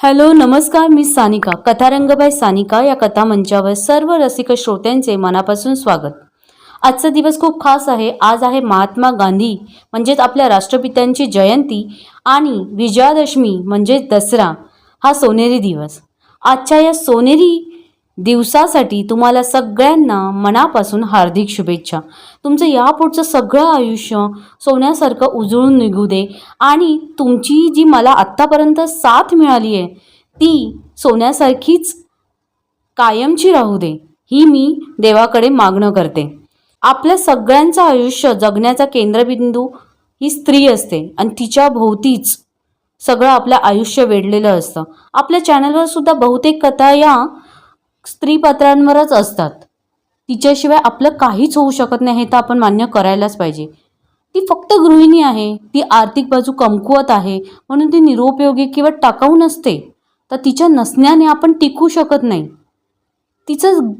Hello नमस्कार मी सानिका. कथारंगबाई सानिका या कथा मंचावर सर्व रसिक श्रोत्यांचे मनापासून स्वागत. आजचा दिवस खूप खास आहे. आज आहे महात्मा गांधी म्हणजेच आपल्या राष्ट्रपित्यांची जयंती आणि विजयादशमी म्हणजेच दसरा हा सोनेरी दिवस. आजच्या या सोनेरी दिवसासाठी तुम्हाला सगळ्यांना मनापासून हार्दिक शुभेच्छा. तुमचं यापुढचं सगळं आयुष्य सोन्यासारखं उजळून निघू दे. आणि तुमची जी मला आत्तापर्यंत साथ मिळाली आहे ती सोन्यासारखीच कायमची राहू दे ही मी देवाकडे मागणं करते. आपल्या सगळ्यांचं आयुष्य जगण्याचा केंद्रबिंदू ही स्त्री असते आणि तिच्या भोवतीच सगळं आपलं आयुष्य वेढलेलं असतं. आपल्या चॅनलवर सुद्धा बहुतेक कथा या स्त्रीपात्रांवरच असतात. तिच्याशिवाय आपलं काहीच होऊ शकत नाही हे तर आपण मान्य करायलाच पाहिजे. ती फक्त गृहिणी आहे. ती आर्थिक बाजू कमकुवत आहे. म्हणून ती निरुपयोगी किंवा टाकाऊ नसते. तर तिच्या नसण्याने आपण टिकू शकत नाही. तिचं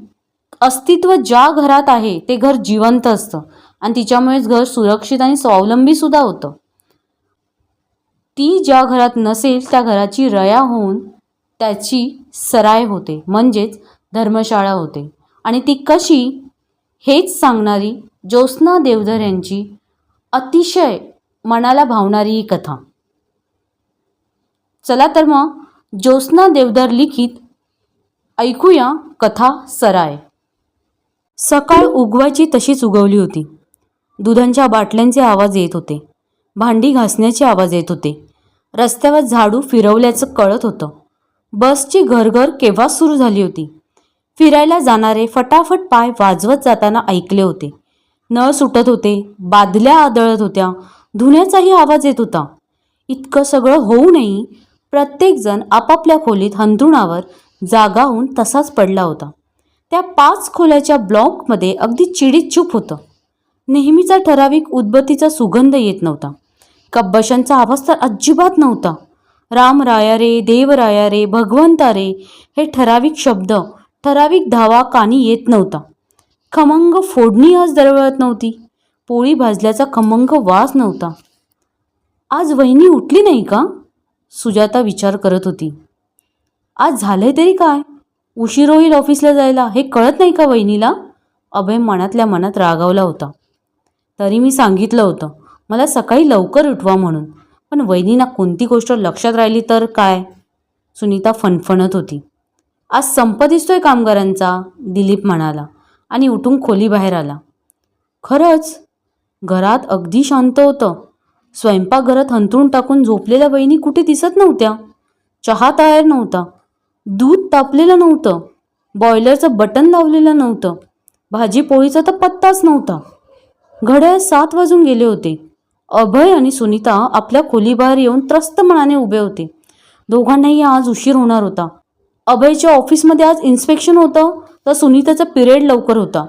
अस्तित्व ज्या घरात आहे ते घर जिवंत असतं. आणि तिच्यामुळेच घर सुरक्षित आणि स्वावलंबी सुद्धा होतं. ती ज्या घरात नसेल त्या घराची रया होऊन त्याची सराय होते. म्हणजेच धर्मशाळा होते. आणि ती कशी? हेच सांगणारी ज्योत्स्ना देवधर यांची अतिशय मनाला भावणारी ही कथा. चला तर मग ज्योत्स्ना देवधर लिखित ऐकूया कथा सराय. सकाळ उगवायची तशीच उगवली होती. दुधांच्या बाटल्यांचे आवाज येत होते. भांडी घासण्याचे आवाज येत होते. रस्त्यावर झाडू फिरवल्याचं कळत होतं. बसची घरघर केव्हाच सुरू झाली होती? फिरायला जाणारे फटाफट पाय वाजवत जाताना ऐकले होते. नळ सुटत होते बादल्या आदळत होत्या धुण्याचाही आवाज येत होता. इतकं सगळं होऊनही प्रत्येकजण आपापल्या खोलीत हंतरुणावर जागाहून तसाच पडला होता. त्या पाच खोल्याच्या ब्लॉकमध्ये अगदी चिडीत चूप होतं. नेहमीचा ठराविक उदबत्तीचा सुगंध येत नव्हता. कब्बशांचा आवाज तर अजिबात नव्हता. रामराया रे देवराया रे भगवंता रे हे ठराविक शब्द ठराविक धावा कानी येत नव्हता. खमंग फोडणी आज दरवळत नव्हती. पोळी भाजल्याचा खमंग वास नव्हता. आज वहिनी उठली नाही का? सुजाता विचार करत होती. आज झालंय तरी काय? उशीर होईल ऑफिसला जायला हे कळत नाही का वहिनीला? अभय मनातल्या मनात रागावला होता. तरी मी सांगितलं होतं मला सकाळी लवकर उठवा म्हणून. पण वहिनींना कोणती गोष्ट लक्षात राहिली तर काय? सुनीता फणफणत होती. आज संप दिसतोय कामगारांचा दिलीप म्हणाला आणि उठून खोली बाहेर आला. खरंच? घरात अगदी शांत होतं. स्वयंपाकघरात हंतरून टाकून झोपलेल्या बहिणी कुठे दिसत नव्हत्या? चहा तयार नव्हता. दूध तापलेलं नव्हतं. बॉयलरचं बटन लावलेलं नव्हतं. भाजी पोळीचा तर पत्ताच नव्हता. घड्याळ सात वाजून गेले होते. अभय आणि सुनीता आपल्या खोलीबाहेर येऊन त्रस्त मनाने उभे होते. दोघांनाही आज उशीर होणार होता. अभयच्या ऑफिसमध्ये आज इन्स्पेक्शन होतं तर सुनीताचा पिरियड लवकर होता.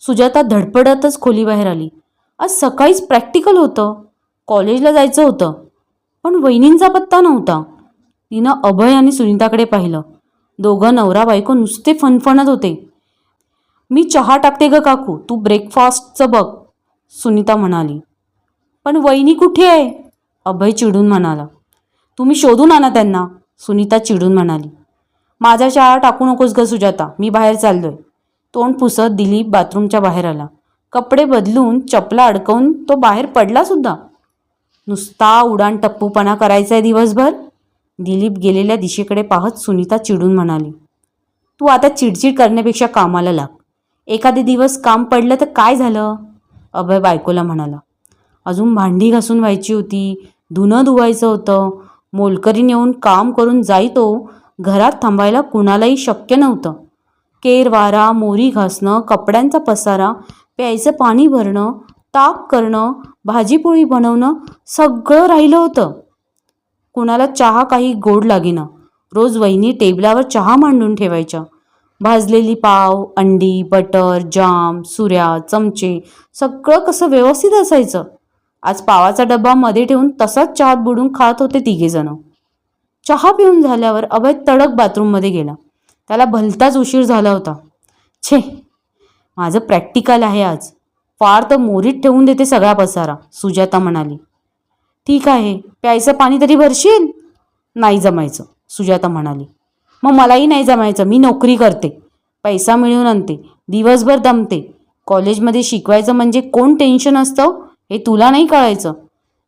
सुजाता धडपडतच खोलीबाहेर आली. आज सकाळीच प्रॅक्टिकल होतं. कॉलेजला जायचं होतं. पण वहिनींचा पत्ता नव्हता. तिनं अभय आणि सुनीताकडे पाहिलं. दोघं नवरा बायको नुसते फणफणत होते. मी चहा टाकते ग काकू तू ब्रेकफास्टचं बघ सुनीता म्हणाली. पण वहिनी कुठे आहे? अभय चिडून म्हणाला. तुम्ही शोधून आणा त्यांना सुनीता चिडून म्हणाली. माझा शाळा टाकू नकोस ग सुजाता मी बाहेर चाललोय. तोंड पुसत दिलीप बाथरूमच्या बाहेर आला. कपडे बदलून चपला अडकवून तो बाहेर पडला सुद्धा. नुसता उडाण टप्पूपणा करायचा आहे दिवसभर? दिलीप गेलेल्या दिशेकडे पाहत सुनीता चिडून म्हणाली. तू आता चिडचिड करण्यापेक्षा कामाला लाग. एखादे दिवस काम पडलं तर काय झालं? अभय बायकोला म्हणाला. अजून भांडी घासून व्हायची होती. धुणं धुवायचं होतं. मोलकरी नेऊन काम करून जाई तो घरात थांबायला कुणालाही शक्य नव्हतं. केर वारा मोरी घासणं कपड्यांचा पसारा प्यायचं पाणी भरणं ताक करणं भाजीपोळी बनवणं सगळं राहिलं होतं. कुणाला चहा काही गोड लागेना. रोज वहिनी टेबलावर चहा मांडून ठेवायच्या. भाजलेली पाव अंडी बटर जाम सुऱ्या चमचे सगळं कसं व्यवस्थित असायचं. आज पावाचा डब्बा मध्ये ठेवून तसाच चहात बुडून खात होते तिघेजणं चहा पिऊन झाल्यावर अभय तडक बाथरूममध्ये गेला. त्याला भलताच उशीर झाला होता. छे माझं प्रॅक्टिकल आहे आज. फार तर मोरीत ठेवून देते सगळा पसारा सुजाता म्हणाली. ठीक आहे प्यायचं पाणी तरी भरशील? नाही जमायचं सुजाता म्हणाली. मग मलाही नाही जमायचं मी नोकरी करते. पैसा मिळवून आणते दिवसभर दमते. कॉलेजमध्ये शिकवायचं म्हणजे कोण टेन्शन असतं? हे तुला नाही कळायचं.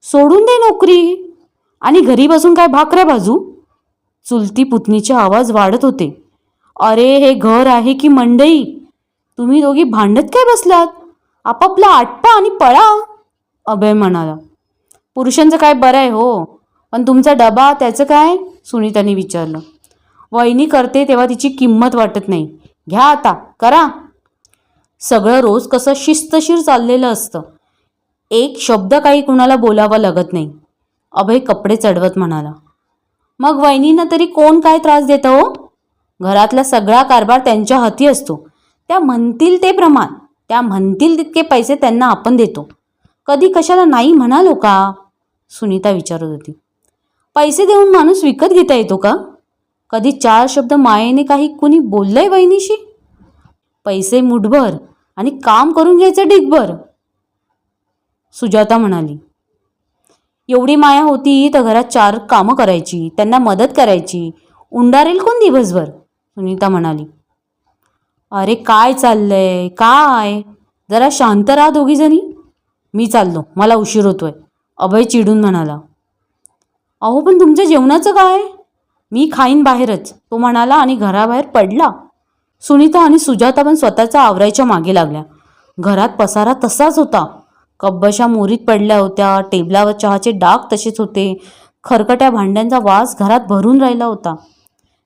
सोडून दे नोकरी. आणि घरी बसून काय भाकऱ्या बाजू चुलती पुतणीचे आवाज वाढत होते. अरे हे घर आहे की मंडई? तुम्ही दोघी भांडत काय बसलात? आपापला आटपा आणि पळा अभय म्हणाला. पुरुषांचं काय बरं आहे हो पण तुमचा डबा त्याचं काय? सुनीताने विचारलं. वहिनी करते तेव्हा तिची किंमत वाटत नाही. घ्या आता करा. सगळं रोज कसं शिस्तशीर चाललेलं असतं. एक शब्द काही कुणाला बोलावा लागत नाही. अभय कपडे चढवत म्हणाला. मग वहिनींना तरी कोण काय त्रास देतं हो? घरातला सगळा कारभार त्यांच्या हाती असतो. त्या म्हणतील ते प्रमाण. त्या म्हणतील तितके पैसे त्यांना आपण देतो. कधी कशाला नाही म्हणालो का? सुनीता विचारत होती. पैसे देऊन माणूस विकत घेता येतो का? कधी चार शब्द मायेने काही कुणी बोललंय वहिनीशी? पैसे मुठभर आणि काम करून घ्यायचं डिगभर सुजाता म्हणाली एवढी माया होती तर घरात चार कामं करायची त्यांना मदत करायची. उंडारेल कोण दिवसभर? सुनीता म्हणाली अरे काय चाललंय? काय? जरा शांत राहा दोघीजणी मी चाललो मला उशीर होतोय अभय चिडून म्हणाला. अहो पण तुमच्या जेवणाचं काय? मी खाईन बाहेरच तो म्हणाला आणि घराबाहेर पडला. सुनीता आणि सुजाता पण स्वतःचा आवरायच्या मागे लागल्या. घरात पसारा तसाच होता. कब्बशा मोरीत पडल्या होत्या. टेबलावर चहाचे डाग तसेच होते. खरकट्या भांड्यांचा वास घरात भरून राहिला होता.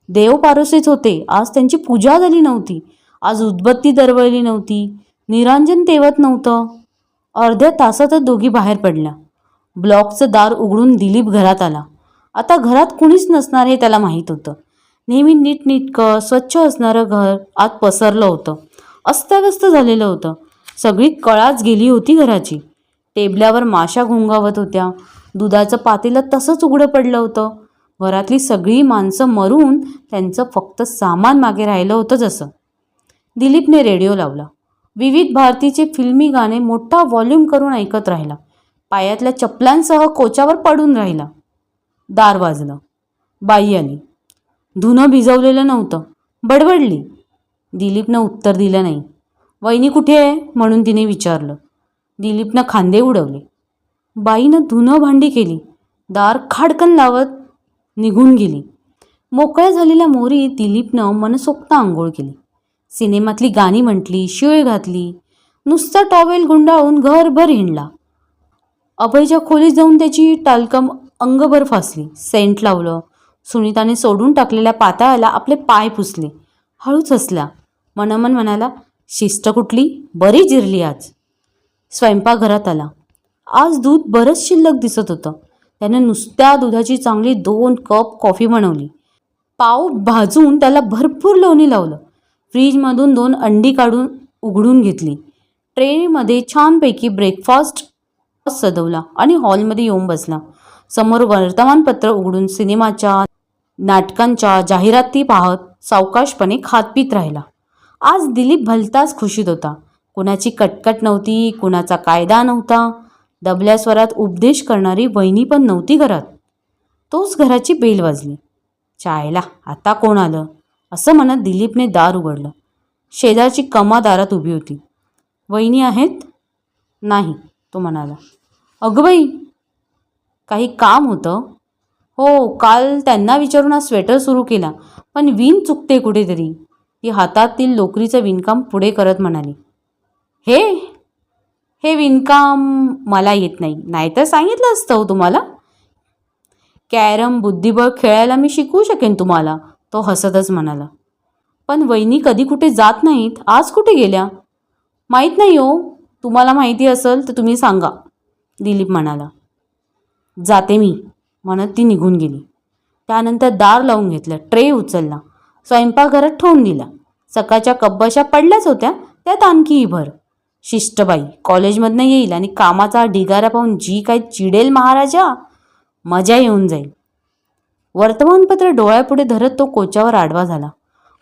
देव पारोसेच होते. आज त्यांची पूजा झाली नव्हती. आज उदबत्ती दरवळली नव्हती. निरांजन तेवत नव्हतं. अर्ध्या तासातच दोघी बाहेर पडल्या. ब्लॉकचं दार उघडून दिलीप घरात आला. आता घरात कुणीच नसणार हे त्याला माहीत होतं. नेहमी नीटनीटकं स्वच्छ असणारं घर आत पसरलं होतं. अस्ताव्यस्त झालेलं होतं. सगळी कळाच गेली होती घराची. टेबल्यावर माशा घोंगावत होत्या. दुधाचं पातेलं तसंच उघडं पडलं होतं. घरातली सगळी माणसं मरून त्यांचं फक्त सामान मागे राहिलं होतं जसं. दिलीपने रेडिओ लावला. विविध भारतीचे फिल्मी गाणे मोठा व्हॉल्यूम करून ऐकत राहिला. पायातल्या चपलांसह कोचावर पडून राहिला. दार वाजलं. बाई आली. धुणं भिजवलेलं नव्हतं. बडबडली. दिलीपनं उत्तर दिलं नाही. वहिनी कुठे आहे? म्हणून तिने विचारलं. दिलीपनं खांदे उडवले. बाईनं धुनं भांडी केली. दार खाडकन लावत निघून गेली. मोकळ्या झालेल्या मोरी दिलीपनं मनसोक्त आंघोळ केली. सिनेमातली गाणी म्हटली शिळ घातली. नुसता टॉवेल गुंडाळून घरभर हिंडला. अभयच्या खोलीत जाऊन त्याची टालकम अंगभर फासली. सेंट लावलं. सुनीताने सोडून टाकलेल्या पाताळाला आपले पाय पुसले. हळूच हसला मनमन म्हणाला शिस्त कुठली? बरी जिरली आज. स्वयंपाकघरात आला. आज दूध बरंच शिल्लक दिसत होतं. त्याने नुसत्या दुधाची चांगली दोन कप कॉफी बनवली. पाव भाजून त्याला भरपूर लोणी लावलं. फ्रीजमधून दोन अंडी काढून उघडून घेतली. ट्रेनमध्ये छानपैकी ब्रेकफास्ट सजवला आणि हॉलमध्ये येऊन बसला. समोर वर्तमानपत्र उघडून सिनेमाच्या नाटकांच्या जाहिराती पाहत सावकाशपणे खातपीत राहिला. आज दिलीप भलताच खुशीत होता. कुणाची कटकट नव्हती कुणाचा कायदा नव्हता. दबल्या स्वरात उपदेश करणारी वहिनी पण नव्हती घरात. तोच घराची बेल वाजली. चायला आता कोण आलं? असं म्हणत दिलीपने दार उघडलं. शेजारची कमा दारात उभी होती. वहिनी आहेत? नाही तो म्हणाला. अगं बाई काही काम होतं? हो काल त्यांना विचारून हा स्वेटर सुरू केला पण विण चुकते कुठेतरी. ती हातातील लोकरीचं विणकाम पुढे करत म्हणाली. हे हे विणकाम मला येत नाही. नाहीतर सांगितलं असतं हो तुम्हाला? कॅरम बुद्धिबळ खेळायला मी शिकवू शकेन तुम्हाला तो हसतच म्हणाला. पण वहिनी कधी कुठे जात नाहीत? आज कुठे गेल्या? माहीत नाही हो. तुम्हाला माहिती असेल तर तुम्ही सांगा दिलीप म्हणाला. जाते मी म्हणत ती निघून गेली. त्यानंतर दार लावून घेतलं. ट्रे उचलला. स्वयंपाकघरात ठेवून दिला. सकाळच्या कब्बशा पडल्याच होत्या त्यात आणखीही भर शिष्टबाई कॉलेजमधनं येईल आणि कामाचा ढिगारा पाहून जी काय चिडेल महाराजा मजा येऊन जाईल. वर्तमानपत्र डोळ्यापुढे धरत तो कोच्यावर आडवा झाला.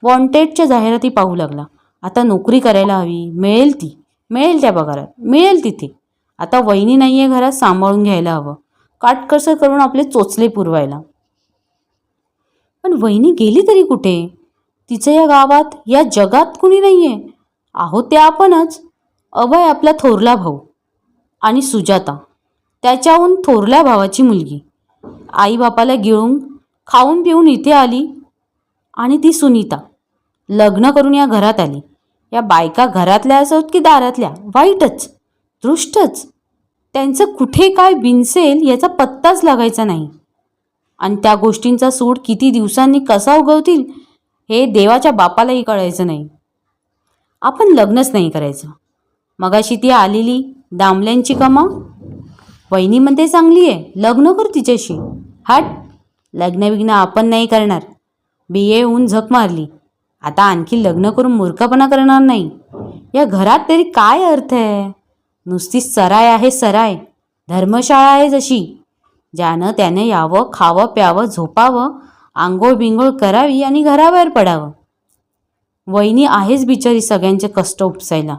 वॉन्टेडच्या जाहिराती पाहू लागला. आता नोकरी करायला हवी मिळेल ती. मिळेल त्या पगारात. मिळेल तिथे. आता वहिनी नाही आहे घरात सांभाळून घ्यायला हवं. काटकसर करून आपले चोचले पुरवायला. पण वहिनी गेली तरी कुठे? तिचं या गावात या जगात कुणी नाही आहे आहो ते आपणच. अभय आपला थोरला भाऊ आणि सुजाता. त्याच्याहून थोरल्या भावाची मुलगी. आईबापाला गिळून खाऊन पिऊन इथे आली आणि ती सुनीता. लग्न करून या घरात आली. या बायका घरातल्या असोत की दारातल्या? वाईटच. दृष्टच. त्यांचं कुठे काय बिनसेल याचा पत्ताच लागायचा नाही. आणि त्या गोष्टींचा सूड किती दिवसांनी कसा उगवतील हे देवाच्या बापालाही कळायचं नाही. आपण लग्नच नाही करायचं. मगाशी ती आलेली दामल्यांची कमा वहिनी म्हणते चांगली आहे लग्न कर तिच्याशी. हट लग्नविघ्न आपण नाही करणार. बी ए होऊन झक मारली. आता आणखी लग्न करून मूर्खपणा करणार नाही. या घरात तरी काय अर्थ आहे? नुसती सराय आहे सराय. धर्मशाळा आहे जशी. ज्यानं त्याने यावं खावं प्यावं झोपावं आंघोळ बिंघोळ करावी आणि घराबाहेर पडावं. वहिनी आहेच बिचारी सगळ्यांचे कष्ट उपसायला.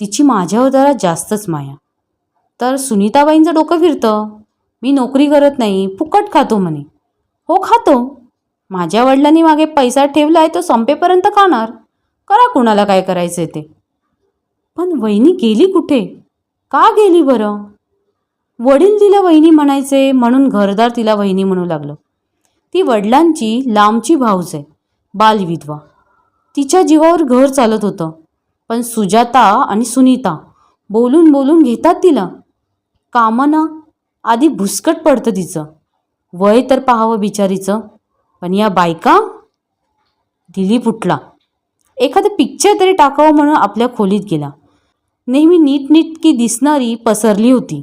तिची माझ्यावर जरा जास्तच माया. तर सुनीताबाईंचं डोकं फिरतं. मी नोकरी करत नाही फुकट खातो म्हणे. हो खातो. माझ्या वडिलांनी मागे पैसा ठेवला आहे तो संपेपर्यंत खाणार. करा कुणाला काय करायचं ते. पण वहिनी गेली कुठे? का गेली बरं? वडील तिला वहिनी म्हणायचे म्हणून घरदार तिला वहिनी म्हणू लागलं. ती वडिलांची लांबची भाऊज आहे बालविधवा. तिच्या जीवावर घर चालत होतं पण सुजाता आणि सुनीता बोलून बोलून घेतात तिला. कामानं आधी भुसकट पडतं तिचं. वय तर पाहावं बिचारीचं पण या बायका? दिलीप उठला एखादं पिक्चर तरी टाकावं म्हणून आपल्या खोलीत गेला. नेहमी नीटनीटकी दिसणारी पसरली होती.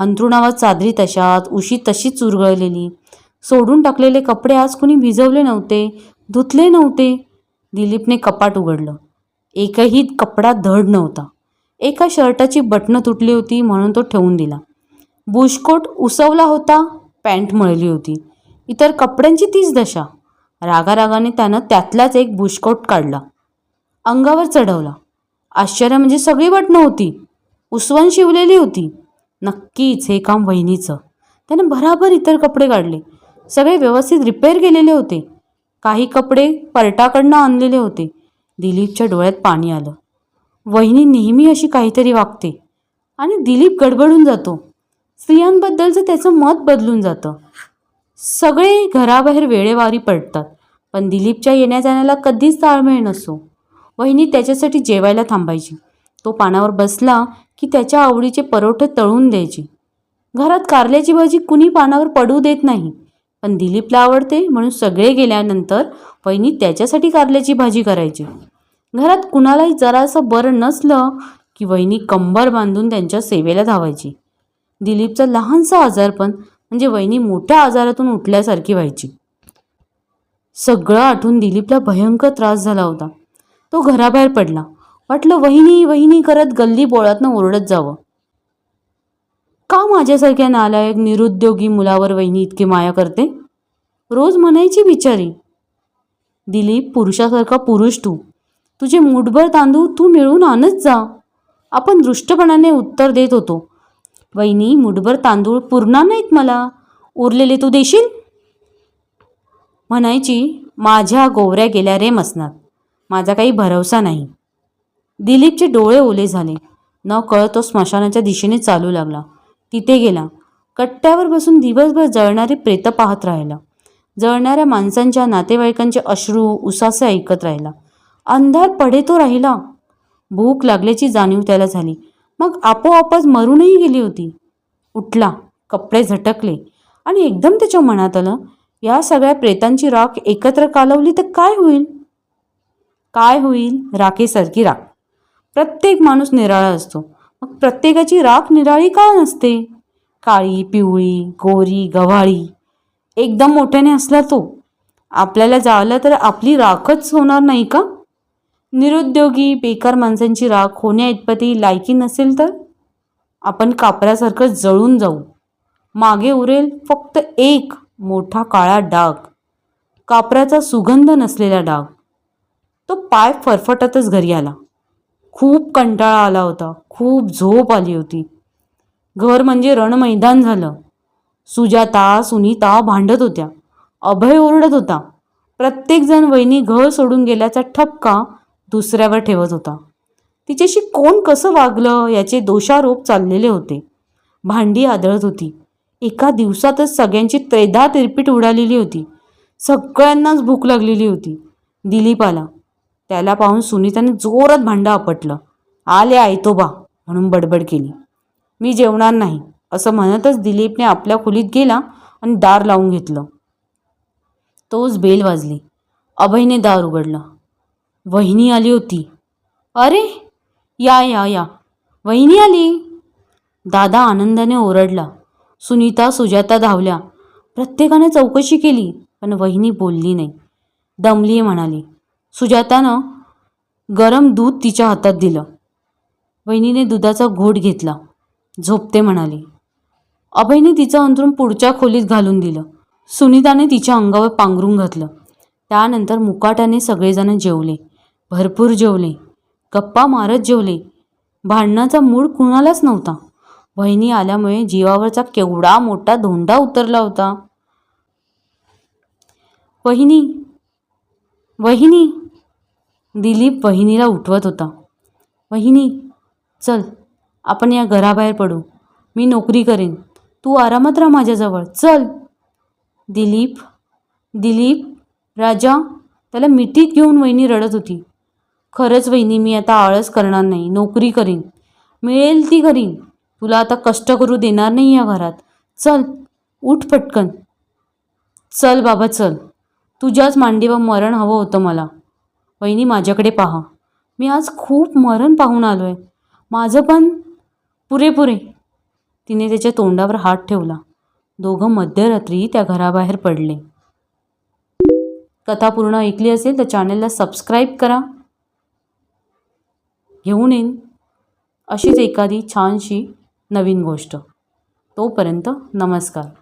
अंथरुणावर चादरी तशात उशी तशीच चुरगळलेली. सोडून टाकलेले कपडे आज कुणी भिजवले नव्हते धुतले नव्हते. दिलीपने कपाट उघडलं. एकही कपडा धड नव्हता. एका शर्टाची बटणं तुटली होती म्हणून तो ठेवून दिला. बुशकोट उसवला होता पॅन्ट मळली होती. इतर कपड्यांची तीच दशा. रागारागाने त्यानं त्यातलाच एक बुशकोट काढला. अंगावर चढवला. आश्चर्य म्हणजे सगळी बटणं होती. उसवण शिवलेली होती. नक्कीच हे काम वहिनीचं. त्यानं भराभर इतर कपडे काढले. सगळे व्यवस्थित रिपेअर केलेले होते. काही कपडे पर्टाकडनं आणलेले होते. दिलीपच्या डोळ्यात पाणी आलं. वहिनी नेहमी अशी काहीतरी वागते. आणि दिलीप गडबडून जातो. स्त्रियांबद्दलचं त्याचं मत बदलून जातं. सगळे घराबाहेर वेळेवारी पडतात. पण दिलीपच्या येण्या जाण्याला कधीच ताळमेळ नसतो वहिनी त्याच्यासाठी जेवायला थांबायची. तो पानावर बसला की त्याच्या आवडीचे परोठे तळून द्यायची. घरात कारल्याची भाजी कुणी पानावर पडू देत नाही. पण दिलीपला आवडते म्हणून सगळे गेल्यानंतर वहिनी त्याच्यासाठी कारल्याची भाजी करायची. घरात कुणालाही जरासं बरं नसलं की वहिनी कंबर बांधून त्यांच्या सेवेला धावायची. दिलीपचं लहानसं आजारपण म्हणजे वहिनी मोठ्या आजारातून उठल्यासारखी व्हायची. सगळं आठवून दिलीपला भयंकर त्रास झाला होता. तो घराबाहेर पडला. वाटलं वहिनी वहिनी करत गल्ली बोळातनं ओरडत जावं. का माझ्यासारख्या नालायक निरुद्योगी मुलावर वहिनी इतकी माया करते? रोज म्हणायची बिचारी. दिलीप पुरुषासारखा पुरुष तू. तुझे मुठभर तांदूळ तू मिळून आणत जा. आपण दृष्टपणाने उत्तर देत होतो. वहिनी मुठभर तांदूळ पुरणार नाहीत मला. उरलेले तू देशील? म्हणायची माझ्या गोवऱ्या गेल्या रे मसनात. माझा काही भरवसा नाही. दिलीपचे डोळे ओले झाले. न कळत तो स्मशानाच्या दिशेने चालू लागला. तिथे गेला. कट्ट्यावर बसून दिवसभर जळणारी प्रेतं पाहत राहिला. जळणाऱ्या माणसांच्या नातेवाईकांचे अश्रू उसासे ऐकत राहिला. अंधार पडे तो राहिला. भूक लागल्याची जाणीव त्याला झाली. मग आपोआपच मरूनही गेली होती. उठला. कपडे झटकले. आणि एकदम त्याच्या मनात आलं या सगळ्या प्रेतांची राख एकत्र कालवली तर काय होईल? काय होईल? राखेसारखी राख. प्रत्येक माणूस निराळा असतो. मग प्रत्येकाची राख निराळी का नसते? काळी पिवळी गोरी गव्हाळी एकदम मोठ्याने असला तो. आपल्याला जावला तर आपली राखच होणार नाही का? निरुद्योगी बेकार माणसांची राख होण्या इतपती लायकी नसेल तर? आपण कापरासारखं जळून जाऊ. मागे उरेल फक्त एक मोठा काळा डाग. कापराचा सुगंध नसलेला डाग. तो पाय फरफटतच घरी आला. खूप कंटाळा आला होता. खूप झोप आली होती. घर म्हणजे रणमैदान झालं. सुजाता सुनीता भांडत होत्या. अभय ओरडत होता. प्रत्येकजण वहिनी घर सोडून गेल्याचा ठपका दुसऱ्यावर ठेवत होता. तिच्याशी कोण कसं वागलं याचे दोषारोप चाललेले होते. भांडी आदळत होती. एका दिवसातच सगळ्यांची त्रेदा तिरपीट उडालेली होती. सगळ्यांनाच भूक लागलेली होती. दिलीप आला. त्याला पाहून सुनीताने जोरात भांडं आपटलं. आले आयतोबा म्हणून बडबड केली. मी जेवणार नाही असं म्हणतच दिलीपने आपल्या खोलीत गेला आणि दार लावून घेतलं. तोच बेल वाजली. अभयने दार उघडलं. वहिनी आली होती. अरे या या या. वहिनी आली? दादा आनंदाने ओरडला. सुनीता सुजाता धावल्या. प्रत्येकाने चौकशी केली पण वहिनी बोलली नाही. दमली म्हणाली. सुजातानं गरम दूध तिच्या हातात दिलं. वहिनीने दुधाचा घोट घेतला. झोपते म्हणाली. अभयने तिचं अंथरूण पुढच्या खोलीत घालून दिलं. सुनीताने तिच्या अंगावर पांघरून घातलं. त्यानंतर मुकाट्याने सगळेजण जेवले. भरपूर जेवले. गप्पा मारत जेवले. भांडणाचा मूड कुणालाच नव्हता. वहिनी आल्यामुळे जीवावरचा केवढा मोठा धोंडा उतरला होता. वहिनी वहिनी. दिलीप वहिनीला उठवत होता. वहिनी चल आपण या घराबाहेर पडू. मी नोकरी करेन. तू आरामात राहा माझ्याजवळ. चल. दिलीप दिलीप राजा त्याला मिठीत घेऊन वहिनी रडत होती. खरंच वहिनी मी आता आळस करणार नाही. नोकरी करीन. मिळेल ती करीन तुला आता कष्ट करू देणार नाही या घरात. चल उठ पटकन. चल बाबा चल. तुझ्याच मांडीवर मरण हवं होतं मला. वहिनी माझ्याकडे पहा. मी आज खूप मरण पाहून आलो आहे माझं पण पुरेपुरे तिने त्याच्या तोंडावर हात ठेवला. दोघं मध्यरात्री त्या घराबाहेर पडले. कथा पूर्ण ऐकली असेल तर चॅनलला सबस्क्राईब करा. घेऊन येईन अशीच एखादी छानशी नवीन गोष्ट. तोपर्यंत नमस्कार.